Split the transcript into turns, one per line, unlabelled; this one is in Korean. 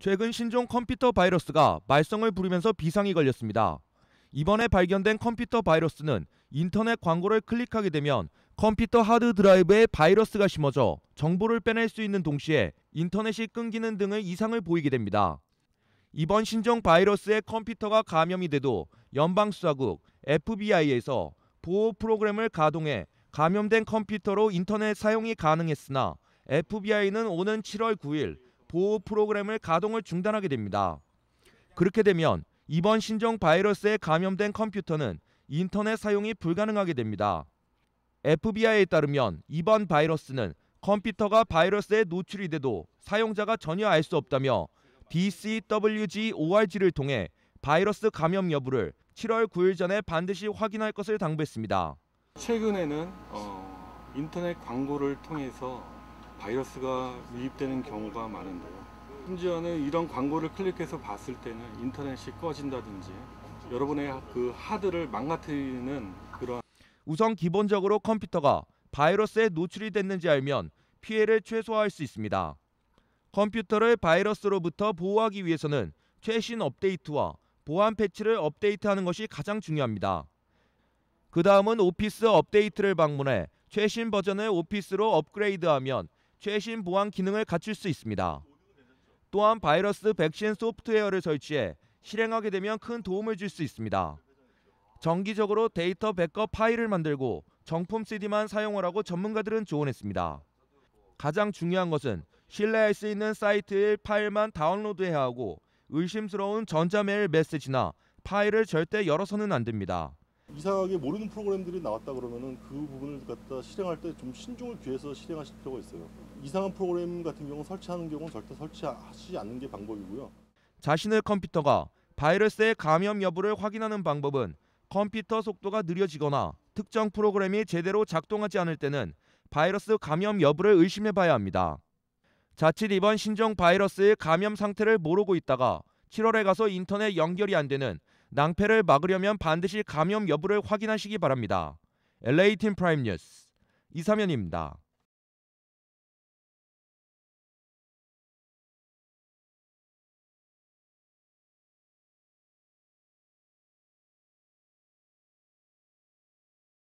최근 신종 컴퓨터 바이러스가 말썽을 부리면서 비상이 걸렸습니다. 이번에 발견된 컴퓨터 바이러스는 인터넷 광고를 클릭하게 되면 컴퓨터 하드 드라이브에 바이러스가 심어져 정보를 빼낼 수 있는 동시에 인터넷이 끊기는 등의 이상을 보이게 됩니다. 이번 신종 바이러스에 컴퓨터가 감염이 돼도 연방수사국 FBI에서 보호 프로그램을 가동해 감염된 컴퓨터로 인터넷 사용이 가능했으나 FBI는 오는 7월 9일 보호 프로그램을 가동을 중단하게 됩니다. 그렇게 되면 이번 신종 바이러스에 감염된 컴퓨터는 인터넷 사용이 불가능하게 됩니다. FBI에 따르면 이번 바이러스는 컴퓨터가 바이러스에 노출이 돼도 사용자가 전혀 알 수 없다며 DCWG-ORG를 통해 바이러스 감염 여부를 7월 9일 전에 반드시 확인할 것을 당부했습니다.
최근에는 어, 인터넷 광고를 통해서 바이러스가 유입되는 경우가 많은데요. 심지어는 이런 광고를 클릭해서 봤을 때는 인터넷이 꺼진다든지 여러분의 그 하드를 망가뜨리는 그런
우선 기본적으로 컴퓨터가 바이러스에 노출이 됐는지 알면 피해를 최소화할 수 있습니다. 컴퓨터를 바이러스로부터 보호하기 위해서는 최신 업데이트와 보안 패치를 업데이트하는 것이 가장 중요합니다. 그 다음은 오피스 업데이트를 방문해 최신 버전의 오피스로 업그레이드하면 최신 보안 기능을 갖출 수 있습니다. 또한 바이러스 백신 소프트웨어를 설치해 실행하게 되면 큰 도움을 줄 수 있습니다. 정기적으로 데이터 백업 파일을 만들고 정품 CD만 사용하라고 전문가들은 조언했습니다. 가장 중요한 것은 신뢰할 수 있는 사이트의 파일만 다운로드해야 하고 의심스러운 전자메일 메시지나 파일을 절대 열어서는 안 됩니다.
이상하게 모르는 프로그램들이 나왔다 그러면은 그 부분을 갖다 실행할 때 좀 신중을 기해서 실행하실 필요가 있어요. 이상한 프로그램 같은 경우 설치하는 경우는 절대 설치하지 않는 게 방법이고요.
자신의 컴퓨터가 바이러스의 감염 여부를 확인하는 방법은 컴퓨터 속도가 느려지거나 특정 프로그램이 제대로 작동하지 않을 때는 바이러스 감염 여부를 의심해 봐야 합니다. 자칫 이번 신종 바이러스의 감염 상태를 모르고 있다가 7월에 가서 인터넷 연결이 안 되는 낭패를 막으려면 반드시 감염 여부를 확인하시기 바랍니다. LA팀 프라임 뉴스 이사면입니다.